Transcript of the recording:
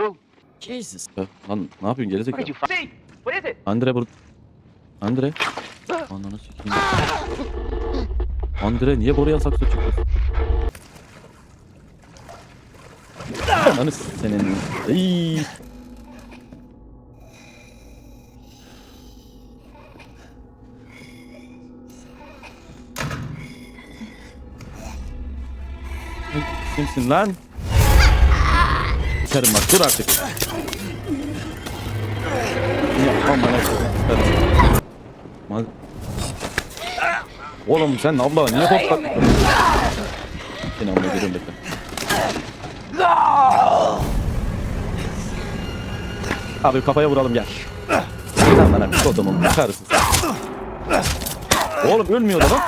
Well, Jesus. Ya, Lan ne yapıyorsun what did gerizekalı? you find? See? What is it? Andre bur... Andre. Ananı sikeyim. Andre niye buraya saksı çıkıyorsun? Ananı senin. Iy. Ay, Kimsin lan? Kerim bak dur artık. Ya aman Allah'ım. Mal- Oğlum sen abla niye tak? Seni amına görüyorum bekle. Abi kafaya vuralım gel. Sen bana kodumun karısı. Oğlum ölmüyor da lan.